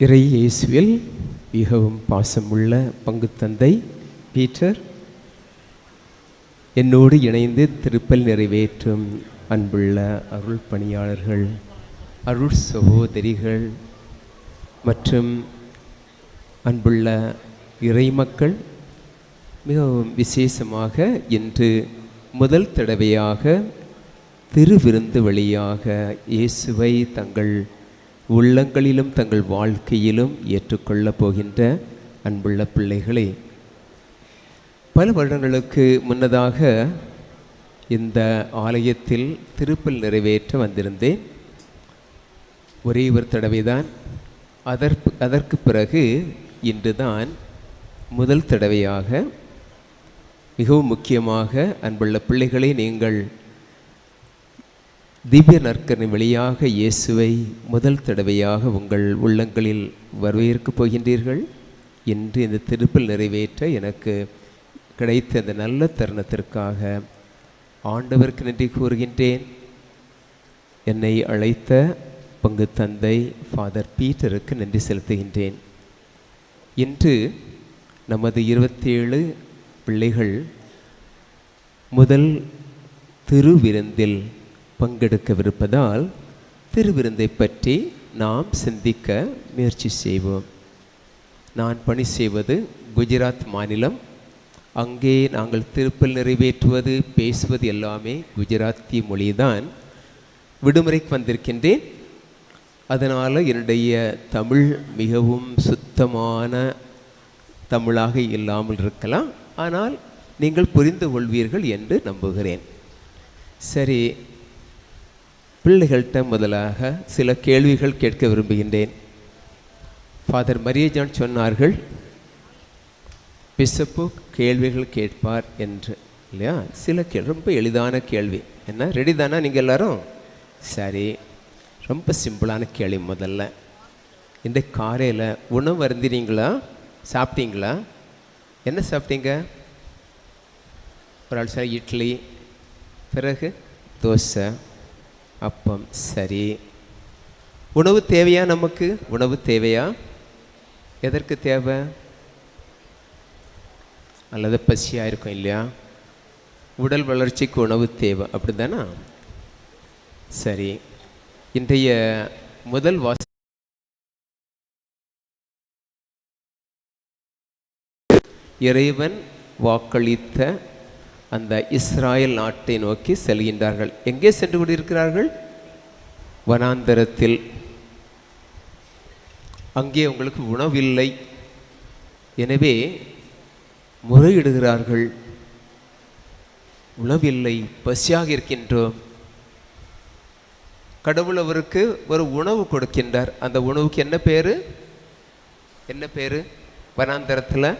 இறை இயேசுவில் மிகவும் பாசமுள்ள பங்கு தந்தை பீட்டர் என்னோடு இணைந்து திருப்பல் நிறைவேற்றும் அன்புள்ள அருள் பணியாளர்கள் அருள் சகோதரிகள் மற்றும் அன்புள்ள இறைமக்கள் மிகவும் விசேஷமாக இன்று முதல் தடவையாக திருவிருந்து வழியாக இயேசுவை தங்கள் உள்ளங்களிலும் தங்கள் வாழ்க்கையிலும் ஏற்றுக்கொள்ளப் போகின்ற அன்புள்ள பிள்ளைகளே பல வருடங்களுக்கு முன்னதாக இந்த ஆலயத்தில் திருப்பல் நிறைவேற்ற வந்திருந்தேன். ஒரே ஒரு தடவை தான் அதற்கு அதற்கு பிறகு இன்று தான் முதல் தடவையாக மிகவும் முக்கியமாக அன்புள்ள பிள்ளைகளை நீங்கள் திவ்ய நற்கரணை வழியாக இயேசுவை முதல் தடவையாக உங்கள் உள்ளங்களில் வரவேற்கப் போகின்றீர்கள். என்று இந்த திருப்பல் நிறைவேற்ற எனக்கு கிடைத்த அந்த நல்ல தருணத்திற்காக ஆண்டவருக்கு நன்றி கூறுகின்றேன். என்னை அழைத்த பங்கு தந்தை ஃபாதர் பீட்டருக்கு நன்றி செலுத்துகின்றேன். இன்று நமது இருபத்தேழு பிள்ளைகள் முதல் திருவிருந்தில் பங்கெடுக்கவிருப்பதால் திருவிருந்தை பற்றி நாம் சிந்திக்க முயற்சி செய்வோம். நான் பணி செய்வது குஜராத் மாநிலம். அங்கே நாங்கள் திருப்பல் நிறைவேற்றுவது பேசுவது எல்லாமே குஜராத்தி மொழிதான். விடுமுறைக்கு வந்திருக்கின்றேன். அதனால் என்னுடைய தமிழ் மிகவும் சுத்தமான தமிழாக இல்லாமல் இருக்கலாம். ஆனால் நீங்கள் புரிந்து கொள்வீர்கள் என்று நம்புகிறேன். சரி பிள்ளைகள்கிட்ட முதலாக சில கேள்விகள் கேட்க விரும்புகின்றேன். ஃபாதர் மரியஜான் சொன்னார்கள் பிசப்பு கேள்விகள் கேட்பார் என்று. இல்லையா? சில கே ரொம்ப எளிதான கேள்வி. என்ன? ரெடி தானா நீங்கள் எல்லோரும்? சரி. ரொம்ப சிம்பிளான கேள்வி முதல்ல. இந்த காலையில் உணவு அருந்தினீங்களா? சாப்பிட்டீங்களா? என்ன சாப்பிட்டீங்க? ஒரு ஆள் சார் இட்லி பிறகு தோசை. அப்பம் சரி. உணவு தேவையா நமக்கு? உணவு தேவையா? எதற்கு தேவை? அல்லது பசியாக இருக்கும் இல்லையா? உடல் வளர்ச்சிக்கு உணவு தேவை. அப்படி தானா சரி. இன்றைய முதல் வாசி இறைவன் வாக்களித்த அந்த இஸ்ராயல் நாட்டை நோக்கி செல்கின்றார்கள். எங்கே சென்று கொண்டிருக்கிறார்கள்? வனாந்தரத்தில். அங்கே உங்களுக்கு உணவில்லை. எனவே முறையிடுகிறார்கள். உணவில்லை பசியாக இருக்கின்றோம். கடவுள் அவருக்கு ஒரு உணவு கொடுக்கின்றார். அந்த உணவுக்கு என்ன பேர்? என்ன பேர்? வனாந்தரத்தில்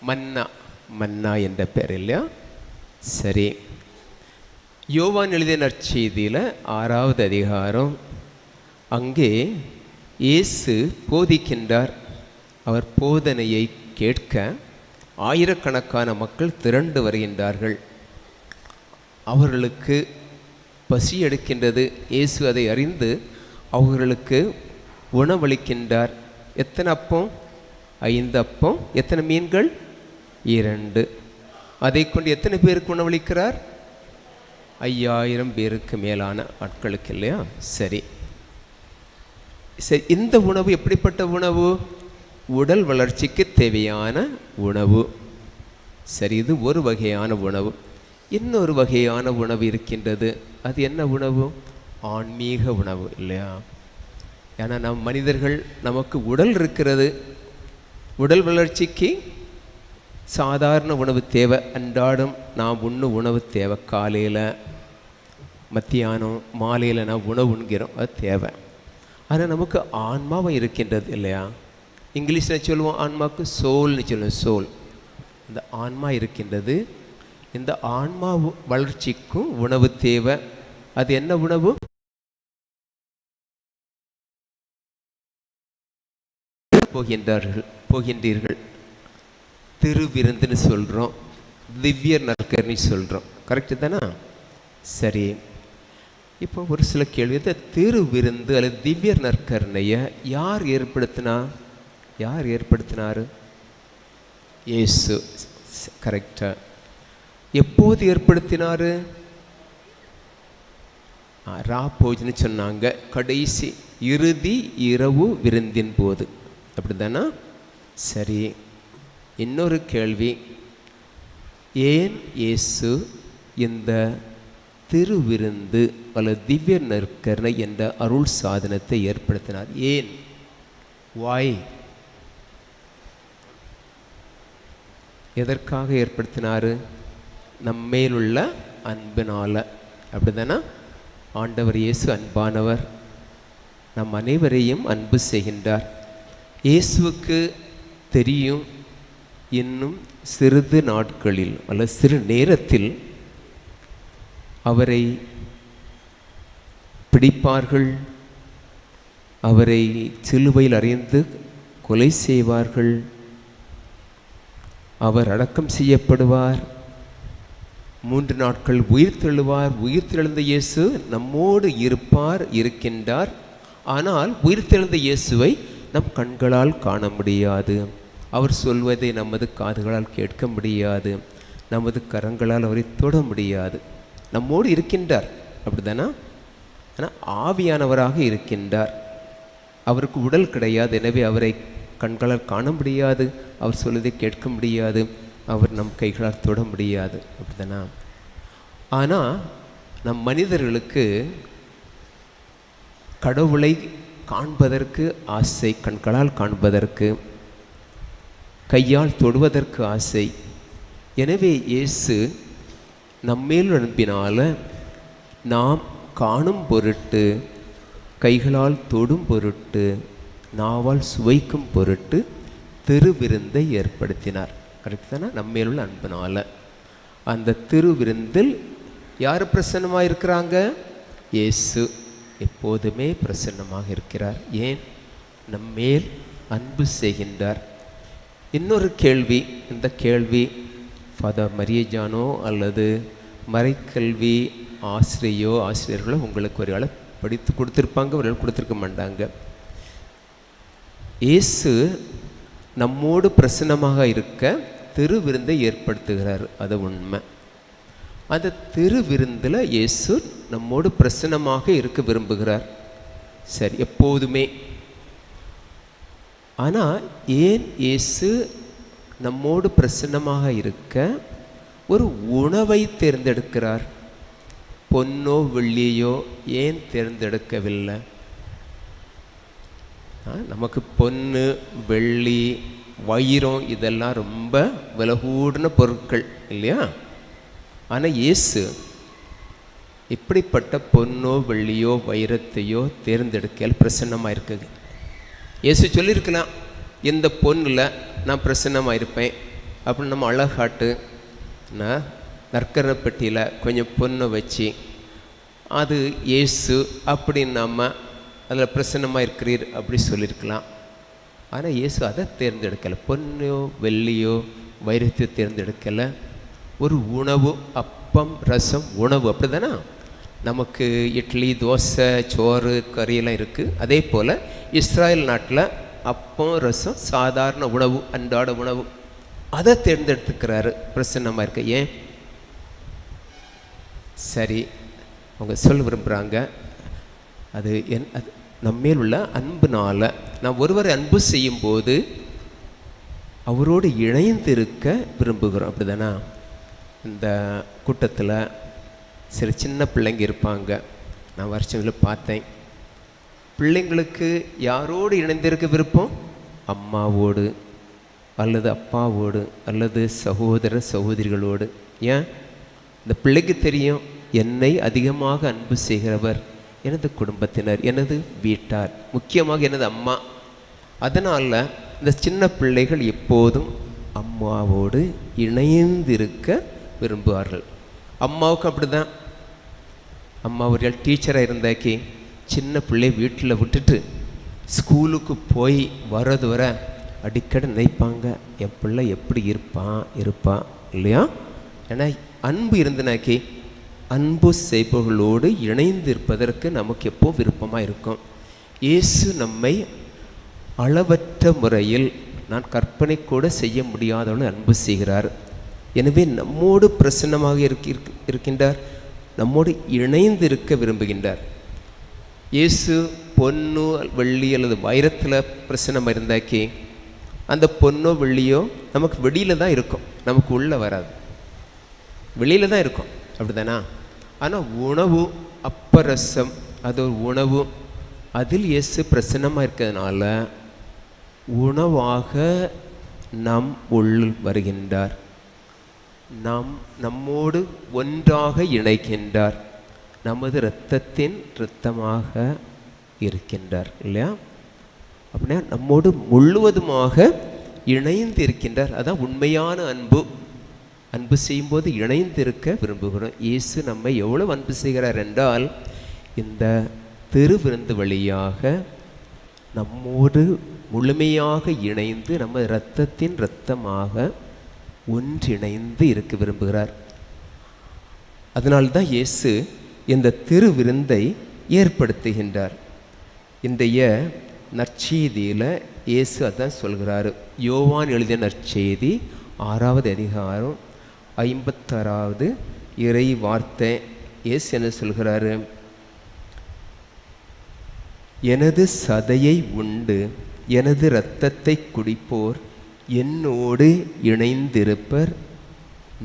மன்னா. மன்னா என்ற பேர் இல்லையா சரி. யோவான் எழுதிய நற்செய்தியில் ஆறாவது அதிகாரம். அங்கே இயேசு போதிக்கின்றார். அவர் போதனையை கேட்க ஆயிரக்கணக்கான மக்கள் திரண்டு வருகின்றார்கள். அவர்களுக்கு பசி எடுக்கின்றது. இயேசு அதை அறிந்து அவர்களுக்கு உணவளிக்கின்றார். எத்தனை அப்பம்? ஐந்து அப்பம். எத்தனை மீன்கள்? இரண்டு. அதை கொண்டு எத்தனை பேருக்கு உணவளிக்கிறார்? ஐயாயிரம் பேருக்கு மேலான ஆட்களுக்கு இல்லையா? சரி. சரி இந்த உணவு எப்படிப்பட்ட உணவு? உடல் வளர்ச்சிக்கு தேவையான உணவு. சரி இது ஒரு வகையான உணவு. இன்னொரு வகையான உணவு இருக்கின்றது. அது என்ன உணவு? ஆன்மீக உணவு இல்லையா? ஏன்னா நம் மனிதர்கள் நமக்கு உடல் இருக்கிறது. உடல் வளர்ச்சிக்கு சாதாரண உணவு தேவை அன்றாடம் நாம் உண்ணு உணவு தேவை. காலையில் மத்தியானம் மாலையில் நான் உணவு உண்கிறோம் அது தேவை. ஆனால் நமக்கு ஆன்மாவும் இருக்கின்றது இல்லையா? இங்கிலீஷில் சொல்லுவோம் ஆன்மாவுக்கு சோல்னு சொல்லுவோம் சோல். இந்த ஆன்மா இருக்கின்றது. இந்த ஆன்மா வளர்ச்சிக்கும் உணவு தேவை. அது என்ன உணவு? போகின்றார்கள் போகின்றீர்கள். திருவிருந்துன்னு சொல்கிறோம் திவ்ய நற்கர்னி சொல்கிறோம் கரெக்டு தானா? சரி. இப்போ ஒரு சில கேள்வி. இந்த அல்லது திவ்ய நற்கருணையை யார் ஏற்படுத்தினா? யார் ஏற்படுத்தினார்? இயேசு. கரெக்டா எப்போது ஏற்படுத்தினார்? ரா போஜின்னு சொன்னாங்க. கடைசி இறுதி இரவு விருந்தின் போது. அப்படி தானா சரி. இன்னொரு கேள்வி. ஏன் இயேசு இந்த திருவிருந்து அல்லது திவ்ய நற்கரணை என்ற அருள் சாதனத்தை ஏற்படுத்தினார்? ஏன்? வாய் எதற்காக ஏற்படுத்தினார்? நம்மேலுள்ள அன்பினால். அப்படிதானா? ஆண்டவர் இயேசு அன்பானவர். நம் அனைவரையும் அன்பு செய்கின்றார். இயேசுவுக்கு தெரியும் இன்னும் சிறிது நாட்களில் அல்ல சிறு நேரத்தில் அவரை பிடிப்பார்கள். அவரை சிலுவையில் அறிந்து கொலை செய்வார்கள். அவர் அடக்கம் செய்யப்படுவார். மூன்று நாட்கள் உயிர் தெழுவார். உயிர் தெழுந்த இயேசு நம்மோடு இருப்பார் இருக்கின்றார். ஆனால் உயிர் தெழுந்த இயேசுவை நம் கண்களால் காண முடியாது. அவர் சொல்வதை நமது காதுகளால் கேட்க முடியாது நமது கரங்களால் அவரை தொட முடியாது. நம்மோடு இருக்கின்றார். அப்படிதானா ஆனால் ஆவியானவராக இருக்கின்றார். அவருக்கு உடல் கிடையாது. எனவே அவரை கண்களால் காண முடியாது. அவர் சொல்வதை கேட்க முடியாது. அவர் நம் கைகளால் தொட முடியாது. அப்படிதானா ஆனால் நம் மனிதர்களுக்கு கடவுளை காண்பதற்கு ஆசை கண்களால் காண்பதற்கு கையால் தொடுவதற்கு ஆசை. எனவே இயேசு நம்மேல் அனுப்பினால் நாம் காணும் பொருட்டு கைகளால் தொடும் பொருட்டு நாவால் சுவைக்கும் பொருட்டு திருவிருந்தை ஏற்படுத்தினார். கரெக்ட் தானே? நம்மேலுள்ள அன்பினால். அந்த திருவிருந்தில் யார் பிரசன்னமாக இருக்கிறாங்க? இயேசு எப்போதுமே பிரசன்னமாக இருக்கிறார். ஏன்? நம்மேல் அன்பு செய்கின்றார். இன்னொரு கேள்வி இந்த கேள்வி ஃபாதர் மரியஜானோ அல்லது மறைக்கல்வி ஆசிரியோ ஆசிரியர்களோ உங்களுக்கு ஒரு வேளை படித்து கொடுத்துருப்பாங்க ஒரு கொடுத்துருக்க மாட்டாங்க. இயேசு நம்மோடு பிரசன்னமாக இருக்க திருவிருந்தை ஏற்படுத்துகிறார் அது உண்மை. அந்த திருவிருந்தில் இயேசு நம்மோடு பிரசன்னமாக இருக்க விரும்புகிறார். சரி எப்போதுமே ஆனால் ஏன் இயேசு நம்மோடு பிரசன்னமாக இருக்க ஒரு உணவை தேர்ந்தெடுக்கிறார்? பொன்னோ வெள்ளியோ ஏன் தேர்ந்தெடுக்கவில்லை? நமக்கு பொன்னு வெள்ளி வைரம் இதெல்லாம் ரொம்ப விலகூடின பொருட்கள் இல்லையா? ஆனால் இயேசு இப்படிப்பட்ட பொன்னோ வெள்ளியோ வைரத்தையோ தேர்ந்தெடுக்கல் பிரசன்னமாக இருக்குது இயேசு சொல்லியிருக்கலாம் இந்த பொண்ணில் நான் பிரசன்னமாக இருப்பேன் அப்படின்னு நம்ம அழகாட்டு நான் நற்கரை பெட்டியில் கொஞ்சம் பொண்ணை வச்சு அது இயேசு அப்படின்னு நம்ம அதில் பிரசன்னமாக இருக்கிறீர் அப்படி சொல்லியிருக்கலாம். ஆனால் இயேசு அதை தேர்ந்தெடுக்கலை. பொன்னையோ வெள்ளியோ வைரத்தை தேர்ந்தெடுக்கலை. ஒரு உணவு அப்பம் ரசம் உணவு அப்படி தானே நமக்கு இட்லி தோசை சோறு கறியெல்லாம் இருக்குது அதே போல் இஸ்ராயல் நாட்டில் அப்பம் ரசம் சாதாரண உணவு அன்றாட உணவு. அதை தேர்ந்தெடுத்துக்கிறாரு. பிரசன்னமாக இருக்க ஏன்? சரி அவங்க சொல்ல விரும்புகிறாங்க அது என் அது நம்மேல் உள்ள அன்புனால் நாம் ஒருவரை அன்பு செய்யும்போது அவரோடு இணைந்து இருக்க விரும்புகிறோம். அப்படிதானா? இந்த கூட்டத்தில் சில சின்ன பிள்ளைங்க இருப்பாங்க. நான் வருஷங்களில் பார்த்தேன். பிள்ளைங்களுக்கு யாரோடு இணைந்திருக்க விருப்பம்? அம்மாவோடு அல்லது அப்பாவோடு அல்லது சகோதர சகோதரிகளோடு. ஏன்? இந்த பிள்ளைக்கு தெரியும் என்னை அதிகமாக அன்பு செய்கிறவர் எனது குடும்பத்தினர் எனது வீட்டார் முக்கியமாக எனது அம்மா. அதனால் இந்த சின்ன பிள்ளைகள் எப்போதும் அம்மாவோடு இணைந்திருக்க விரும்புவார்கள். அம்மாவுக்கு அப்படிதான். அம்மா ஒரு டீச்சராக இருந்தாக்கி சின்ன பிள்ளை வீட்டில் விட்டுட்டு ஸ்கூலுக்கு போய் வர்றது வர அடிக்கடி நினைப்பாங்க என் பிள்ளை எப்படி இருப்பான் இருப்பான் இல்லையா? ஏன்னா அன்பு இருந்தனாக்கி அன்பு செய்பவர்களோடு இணைந்து இருப்பதற்கு நமக்கு எப்போ விருப்பமாக இருக்கும்? இயேசு நம்மை அளவற்ற முறையில் நான் கற்பனை கூட செய்ய முடியாதவனு அன்பு செய்கிறார். எனவே நம்மோடு பிரசன்னமாக இருக்கின்றார் நம்மோடு இணைந்து இருக்க விரும்புகின்றார். இயேசு பொண்ணு வெள்ளி அல்லது வைரத்தில் பிரச்சனை இருந்தாக்கி அந்த பொண்ணோ வெள்ளியோ நமக்கு வெளியில் தான் இருக்கும். நமக்கு உள்ளே வராது. வெளியில் தான் இருக்கும். அப்படிதானா ஆனால் உணவு அப்பரசம் அது ஒரு உணவு. அதில் இயேசு பிரசன்னமாக இருக்கிறதுனால உணவாக நம் உள் வருகின்றார். நம் நம்மோடு ஒன்றாக இணைக்கின்றார். நமது இரத்தத்தின் இரத்தமாக இருக்கின்றார் இல்லையா? அப்படின்னா நம்மோடு முழுவதுமாக இணைந்து இருக்கின்றார் அதான் உண்மையான அன்பு. அன்பு செய்யும்போது இணைந்து இருக்க விரும்புகிறோம். இயேசு நம்மை எவ்வளவு அன்பு செய்கிறார் என்றால் இந்த திருவிருந்து வழியாக நம்மோடு முழுமையாக இணைந்து நம்ம இரத்தத்தின் இரத்தமாக ஒன்றிணைந்து இருக்க விரும்புகிறார். அதனால்தான் இயேசு இந்த திருவிருந்தை ஏற்படுத்துகின்றார். இன்றைய நற்செய்தியில் இயேசு அதான் சொல்கிறாரு. யோவான் எழுதிய நற்செய்தி ஆறாவது அதிகாரம் ஐம்பத்தாறாவது இறை வார்த்தை. இயேசு என்ன சொல்கிறாரு? எனது சதையை உண்டு எனது இரத்தத்தை குடிப்போர் என்னோடு இணைந்திருப்பர்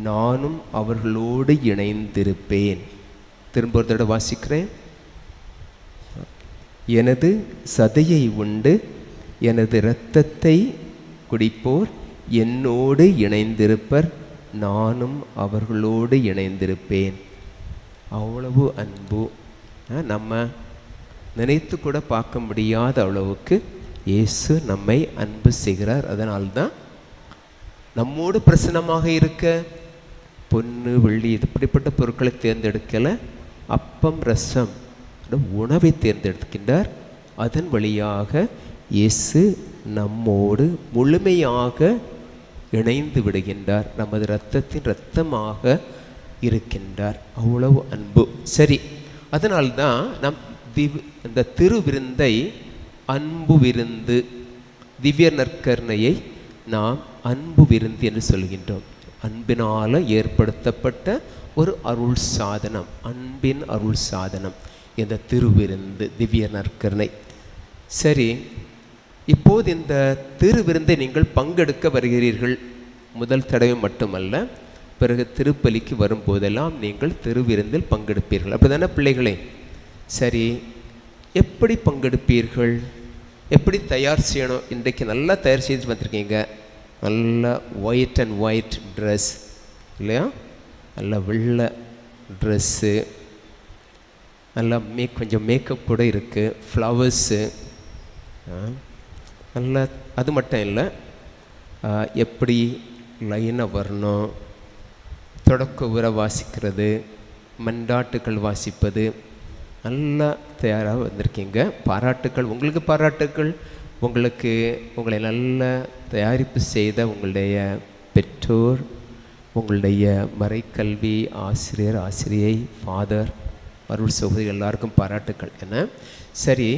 நானும் அவர்களோடு இணைந்திருப்பேன். திரும்ப ஒரு தடவை வாசிக்கிறேன். எனது சதையை உண்டு எனது இரத்தத்தை குடிப்போர் என்னோடு இணைந்திருப்பர் நானும் அவர்களோடு இணைந்திருப்பேன். அவ்வளவு அன்பு. நம்ம நினைத்து கூட பார்க்க முடியாத அளவுக்கு இயேசு நம்மை அன்பு செய்கிறார். அதனால்தான் நம்மோடு பிரசன்னமாக இருக்க பொண்ணு வெள்ளி இப்படிப்பட்ட பொருட்களை தேர்ந்தெடுக்கலை. அப்பம் ரசம் உணவை தேர்ந்தெடுக்கின்றார். அதன் வழியாக இயேசு நம்மோடு முழுமையாக இணைந்து விடுகின்றார். நமது இரத்தத்தின் இரத்தமாக இருக்கின்றார். அவ்வளவு அன்பு. சரி அதனால்தான் நம் திவ் இந்த திருவிருந்தை அன்பு விருந்து திவ்ய நற்கருணையை நாம் அன்பு விருந்து என்று சொல்கின்றோம். அன்பினால் ஏற்படுத்தப்பட்ட ஒரு அருள் சாதனம் அன்பின் அருள் சாதனம் இந்த திருவிருந்து திவ்ய நற்கருணை. சரி இப்போது இந்த திருவிருந்தை நீங்கள் பங்கெடுக்க வருகிறீர்கள். முதல் தடவை மட்டுமல்ல பிறகு திருப்பலிக்கு வரும்போதெல்லாம் நீங்கள் திருவிருந்தில் பங்கெடுப்பீர்கள். அப்படிதானே பிள்ளைகளே? சரி எப்படி பங்கெடுப்பீர்கள்? எப்படி தயார் செய்யணும்? இன்றைக்கு நல்லா தயார் செய்து வந்திருக்கீங்க. நல்ல ஒயிட் அண்ட் ஒயிட் ட்ரெஸ் இல்லையா? நல்ல வெள்ளை ட்ரெஸ்ஸு நல்லா மேக் கொஞ்சம் மேக்கப் கூட இருக்குது ஃப்ளவர்ஸு நல்ல அது மட்டும் இல்லை எப்படி லைனாக வரணும் தொடக்க உரை வாசிக்கிறது மண்டாட்டுக்கள் வாசிப்பது நல்லா தயாராக வந்திருக்கீங்க. பாராட்டுக்கள் உங்களுக்கு பாராட்டுக்கள் உங்களுக்கு உங்களை நல்ல தயாரிப்பு செய்த உங்களுடைய பெற்றோர் உங்களுடைய மறைக்கல்வி ஆசிரியர் ஆசிரியை ஃபாதர் அருள் சகோதரி எல்லாருக்கும் பாராட்டுக்கள். என சரி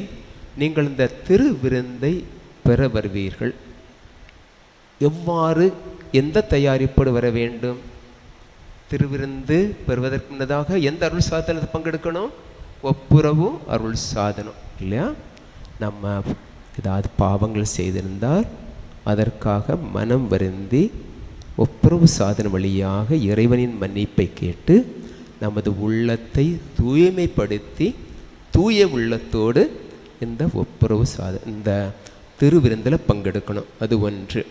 நீங்கள் இந்த திருவிருந்தை பெற வருவீர்கள். எவ்வாறு எந்த தயாரிப்போடு வர வேண்டும்? திருவிருந்து பெறுவதற்கு முன்னதாக எந்த அருள் சாதனத்தை பங்கெடுக்கணும்? ஒப்புரவும் அருள் சாதனம். இல்லையா? நம்ம ஏதாவது பாவங்கள் செய்திருந்தால் அதற்காக மனம் வருந்தி ஒப்புரவு சாதன வழியாக இறைவனின் மன்னிப்பை கேட்டு நமது உள்ளத்தை தூய்மைப்படுத்தி தூய உள்ளத்தோடு இந்த ஒப்புரவு சாத இந்த திருவிருந்தில் பங்கெடுக்கணும். அது ஒன்று.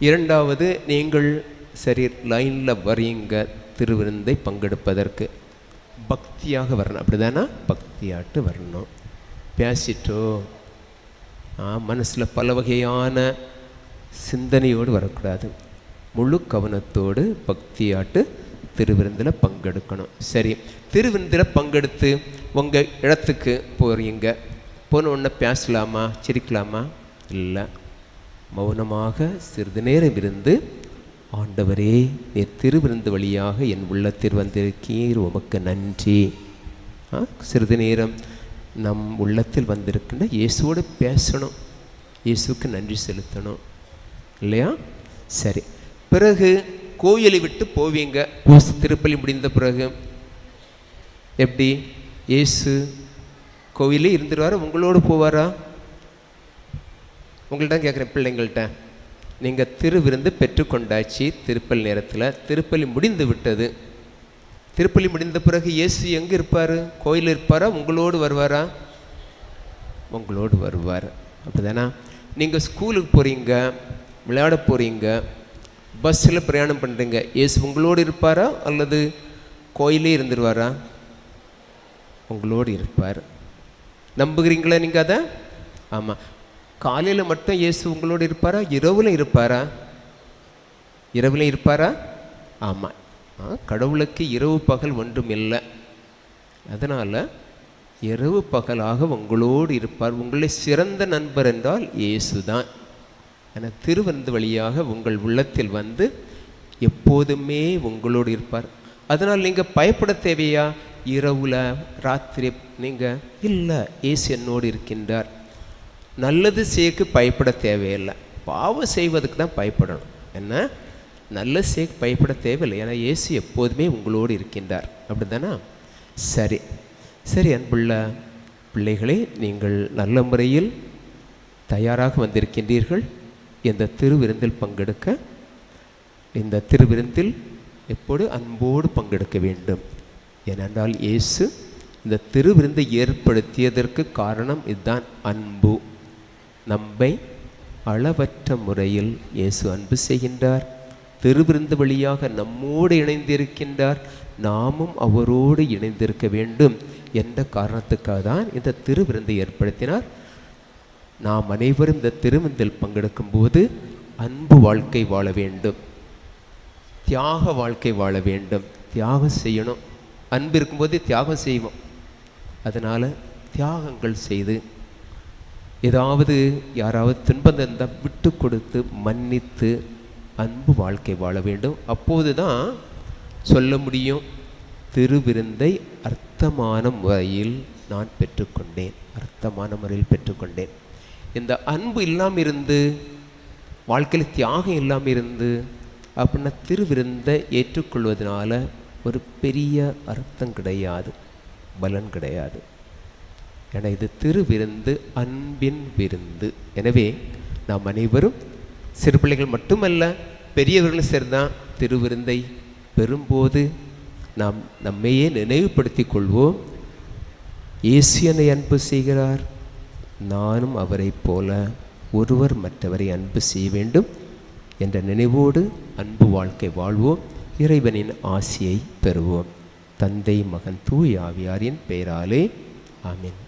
இரண்டாவது நீங்கள் சரி லைனில் வரீங்க திருவிருந்தை பங்கெடுப்பதற்கு. பக்தியாக வரணும். அப்படிதானா? பக்தியாட்டு வரணும். பேசிட்டோ மனசில் பல வகையான சிந்தனையோடு வரக்கூடாது. முழு கவனத்தோடு பக்தியாட்டு திருவிருந்தில் பங்கெடுக்கணும். சரி திருவிருந்தில் பங்கெடுத்து உங்கள் இடத்துக்கு போகிறீங்க போன உடனே பேசலாமா? சிரிக்கலாமா? இல்லை. மௌனமாக சிறிது நேரம் இருந்து ஆண்டவரே நீ திருவிருந்து வழியாக என் உள்ளத்தில் வந்திருக்கீர். உமக்கு நன்றி. ஆ, சிறிது நேரம் நம் உள்ளத்தில் வந்திருக்கின்ற இயேசுவோடு பேசணும். இயேசுக்கு நன்றி செலுத்தணும். இல்லையா? சரி. பிறகு கோயிலை விட்டு போவீங்க. ஊசு திருப்பலி முடிந்த பிறகு. எப்படி? இயேசு கோவிலே இருந்துருவார்? உங்களோடு போவாரா? உங்கள்ட்ட கேட்குறேன் பிள்ளைங்கள்ட்ட. நீங்கள் திருவிருந்து பெற்றுக்கொண்டாச்சு திருப்பலி நேரத்தில். திருப்பலி முடிந்து விட்டது. திருப்பலி முடிந்த பிறகு இயேசு எங்கே இருப்பார்? கோயில் இருப்பாரா? உங்களோடு வருவாரா? உங்களோடு வருவார். அப்படிதானா? நீங்கள் ஸ்கூலுக்கு போகிறீங்க விளையாட போகிறீங்க பஸ்ஸில் பிரயாணம் பண்ணுறீங்க இயேசு உங்களோடு இருப்பாரா? அல்லது கோயிலே இருந்துருவாரா? உங்களோடு இருப்பார். நம்புகிறீங்களா நீங்கள் அதை? ஆமாம் காலையில் மட்டும் இயேசு உங்களோடு இருப்பாரா? இரவுல இருப்பாரா? இரவுல இருப்பாரா? ஆமாம் கடவுளுக்கு இரவு பகல் ஒன்றும் இல்லை. அதனால் இரவு பகலாக உங்களோடு இருப்பார். உங்களை சிறந்த நண்பர் என்றால் இயேசுதான். என திருவந்து வழியாக உங்கள் உள்ளத்தில் வந்து எப்போதுமே உங்களோடு இருப்பார். அதனால் நீங்கள் பயப்பட தேவையா? இரவுல ராத்திரி நீங்கள் இல்லை இயேசு என்னோடு இருக்கின்றார். நல்லது செய்யக்கு பயப்பட தேவையில்லை. பாவம் செய்வதுக்கு தான் பயப்படணும். என்ன? நல்ல சேக் பயப்பட தேவையில்லை. ஏன்னா இயேசு எப்போதுமே உங்களோடு இருக்கின்றார். அப்படி தானே சரி. சரி அன்புள்ள பிள்ளைகளே நீங்கள் நல்ல முறையில் தயாராக வந்திருக்கின்றீர்கள். இந்த திருவிருந்தில் பங்கெடுக்க இந்த திருவிருந்தில் எப்போது அன்போடு பங்கெடுக்க வேண்டும்? ஏனென்றால் இயேசு இந்த திருவிருந்தை ஏற்படுத்தியதற்கு காரணம் இதுதான் அன்பு. நம்மை அளவற்ற முறையில் இயேசு அன்பு செய்கின்றார். திருவிருந்து வழியாக நம்மோடு இணைந்திருக்கின்றார். நாமும் அவரோடு இணைந்திருக்க வேண்டும். என்ற காரணத்துக்காக தான் இந்த திருவிருந்தை ஏற்படுத்தினார்? நாம் அனைவரும் இந்த திருவிருந்தில் பங்கெடுக்கும் போது அன்பு வாழ்க்கை வாழ வேண்டும். தியாக வாழ்க்கை வாழ வேண்டும். தியாகம் செய்யணும். அன்பு இருக்கும்போது தியாகம் செய்வோம். அதனால் தியாகங்கள் செய்து ஏதாவது யாராவது துன்பம் இருந்தால் விட்டு கொடுத்து மன்னித்து அன்பு வாழ்க்கை வாழ வேண்டும். அப்போது தான் சொல்ல முடியும். திருவிருந்தை அர்த்தமான முறையில் நான் பெற்றுக்கொண்டேன். அர்த்தமான முறையில் பெற்றுக்கொண்டேன். இந்த அன்பு இல்லாமல் இருந்து வாழ்க்கையில் தியாகம் இல்லாமல் இருந்து அப்படின்னா திருவிருந்தை ஏற்றுக்கொள்வதனால ஒரு பெரிய அர்த்தம் கிடையாது பலன் கிடையாது. ஏன்னா இது திருவிருந்து அன்பின் விருந்து. எனவே நாம் அனைவரும் சிறு பிள்ளைகள் மட்டுமல்ல பெரியவர்களும் சரிதான் திருவிருந்தை பெறும்போது நாம் நம்மையே நினைவுபடுத்தி கொள்வோம். இயேசு என்னை அன்பு செய்கிறார். நானும் அவரைப் போல ஒருவர் மற்றவரை அன்பு செய்ய வேண்டும் என்ற நினைவோடு அன்பு வாழ்க்கை வாழ்வோம். இறைவனின் ஆசியை பெறுவோம். தந்தை மகன் தூய் ஆவியாரின் பெயராலே. ஆமீன்.